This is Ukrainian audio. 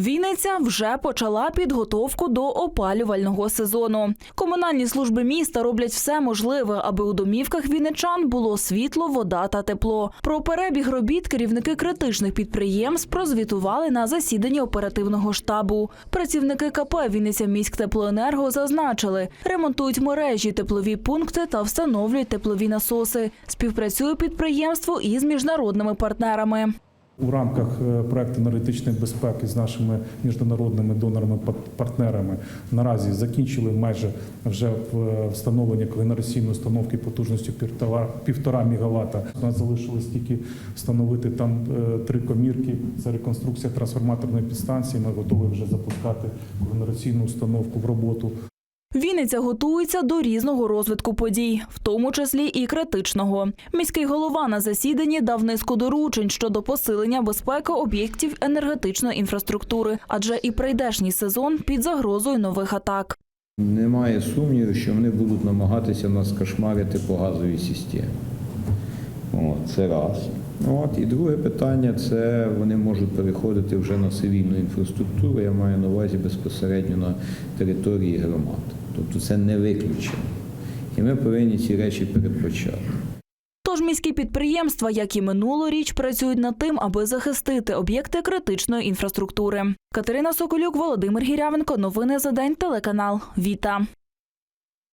Вінниця вже почала підготовку до опалювального сезону. Комунальні служби міста роблять все можливе, аби у домівках вінничан було світло, вода та тепло. Про перебіг робіт керівники критичних підприємств прозвітували на засіданні оперативного штабу. Працівники КП Вінниця міськтеплоенерго зазначили, ремонтують мережі, теплові пункти та встановлюють теплові насоси. Співпрацює підприємство із міжнародними партнерами. У рамках е, проекту енергетичної безпеки з нашими міжнародними донорами партнерами наразі закінчили майже вже встановлення когенераційної установки потужністю півтора- мегаватта. У нас залишилось тільки встановити там е, три комірки. Це реконструкція трансформаторної підстанції. Ми готові вже запускати когенераційну установку в роботу. Вінниця готується до різного розвитку подій, в тому числі і критичного. Міський голова на засіданні дав низку доручень щодо посилення безпеки об'єктів енергетичної інфраструктури, адже і прийдешній сезон під загрозою нових атак. Немає сумніву, що вони будуть намагатися нас кошмарити по газовій системі. Це раз. От, і друге питання це вони можуть переходити вже на цивільну інфраструктуру, я маю на увазі безпосередньо на території громад. Тобто це не виключено. І ми повинні ці речі передбачати. Тож міські підприємства, як і минулоріч, працюють над тим, аби захистити об'єкти критичної інфраструктури. Катерина Соколюк, Володимир Гірявенко. Новини за день. Телеканал Віта.